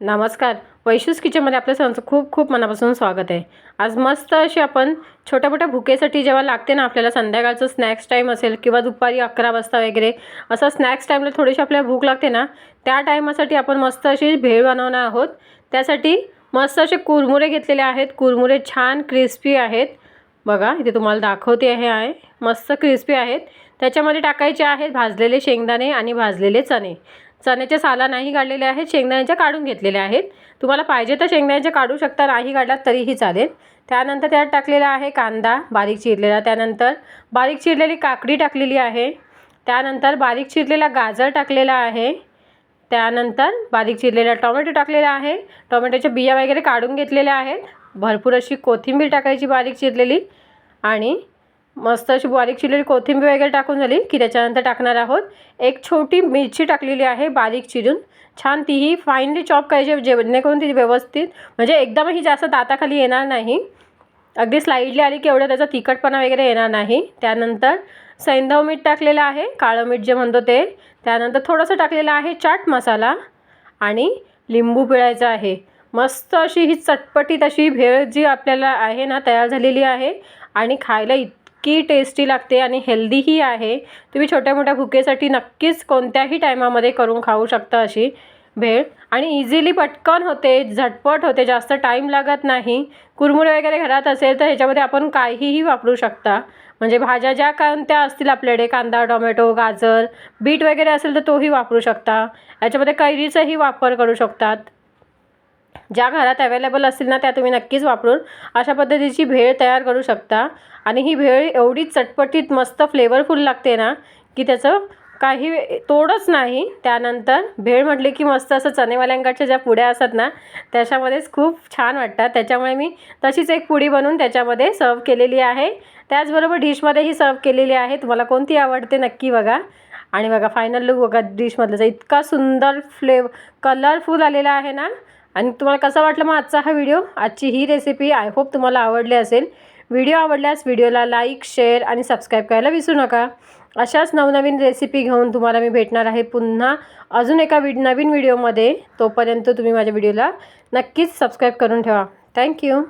नमस्कार. वैशूस किचनमध्ये आपल्या सर्वांचं खूप खूप मनापासून स्वागत आहे. आज मस्त अशी आपण छोट्या मोठ्या भुकेसाठी जेव्हा लागते ना आपल्याला संध्याकाळचं स्नॅक्स टाईम असेल किंवा दुपारी अकरा वाजता वगैरे असं स्नॅक्स टाईमला थोडीशी आपल्याला भूक लागते ना त्या टाईमासाठी आपण मस्त अशी भेळ बनवणार आहोत. त्यासाठी मस्त असे कुरमुरे घेतलेले आहेत. कुरमुरे छान क्रिस्पी आहेत. बघा इथे तुम्हाला दाखवते हे आहे. मस्त क्रिस्पी आहेत. त्याच्यामध्ये टाकायचे आहेत भाजलेले शेंगदाणे आणि भाजलेले चणे. चण्याच्या साला नाही काढलेल्या आहेत शेंगदाण्याच्या काढून घेतलेल्या आहेत. तुम्हाला पाहिजे तर शेंगदाण्याच्या काढू शकता नाही काढलात तरीही चालेल. त्यानंतर त्यात टाकलेला आहे कांदा बारीक चिरलेला. त्यानंतर बारीक चिरलेली काकडी टाकलेली आहे. त्यानंतर बारीक चिरलेला गाजर टाकलेला आहे. त्यानंतर बारीक चिरलेला टोमॅटो टाकलेला आहे. टोमॅटोच्या बिया वगैरे काढून घेतलेल्या आहेत. भरपूर अशी कोथिंबीर टाकायची बारीक चिरलेली. आणि मस्त अशी बारीक चिरलेली कोथिंबीर वगैरे टाकून झाली की त्याच्यानंतर टाकणार आहोत. एक छोटी मिरची टाकलेली आहे बारीक चिरून. छान तीही फाईनली चॉप करायची जेणेकरून ती व्यवस्थित म्हणजे एकदम ही जास्त दाताखाली येणार नाही. अगदी स्लाईडली आली की एवढं त्याचा तिखटपणा वगैरे येणार नाही. त्यानंतर सैंधव मीठ टाकलेलं आहे काळं मीठ जे म्हणतो ते. त्यानंतर थोडंसं टाकलेलं आहे चाट मसाला. आणि लिंबू पिळायचा आहे. मस्त अशी ही चटपटीत अशी भेळ जी आपल्याला आहे ना तयार झालेली आहे. आणि खायला इत इतकी टेस्टी लागते आणि हेल्दीही आहे. तुम्ही छोट्या मोठ्या भुकेसाठी नक्कीच कोणत्याही टायमामध्ये करून खाऊ शकता अशी भेळ. आणि इझिली पटकन होते झटपट होते जास्त टाईम लागत नाही. कुरमुरे वगैरे घरात असेल तर ह्याच्यामध्ये आपण काहीही वापरू शकता. म्हणजे भाज्या ज्या कोणत्या असतील आपल्याकडे कांदा टोमॅटो गाजर बीट वगैरे असेल तर तोही वापरू शकता. याच्यामध्ये कैरीचाही वापर करू शकतात. ज्या घरात अवेलेबल असतील ना त्या तुम्ही नक्कीच वापरून अशा पद्धतीची भेळ तयार करू शकता. आणि ही भेळ एवढी चटपटीत मस्त फ्लेवरफुल लागते ना की त्याचं काही तोडच नाही. त्यानंतर भेळ म्हटली की मस्त असं चणेवाल्यांकडच्या ज्या पुड्या असतात ना त्याच्यामध्येच खूप छान वाटतात. त्याच्यामुळे मी तशीच एक पुडी बनवून त्याच्यामध्ये सर्व केलेली आहे. त्याचबरोबर डिशमध्येही सर्व केलेली आहे. तुम्हाला कोणती आवडते नक्की बघा. आणि बघा फायनल लुक बघा डिशमधलं. इतका सुंदर फ्लेव कलरफुल आलेला आहे ना आणि तुम्हाला कसा वाटलं मग आजचा हा व्हिडिओ? आजची ही रेसिपी आय होप तुम्हाला आवडली असेल. व्हिडिओ आवडल्यास व्हिडिओला लाईक शेअर आणि सबस्क्राईब करायला विसरू नका. अशाच नवनवीन रेसिपी घेऊन तुम्हाला मी भेटणार आहे पुन्हा अजून एका विड नवीन व्हिडिओमध्ये. तोपर्यंत तुम्ही माझ्या व्हिडिओला नक्कीच सबस्क्राईब करून ठेवा. थँक्यू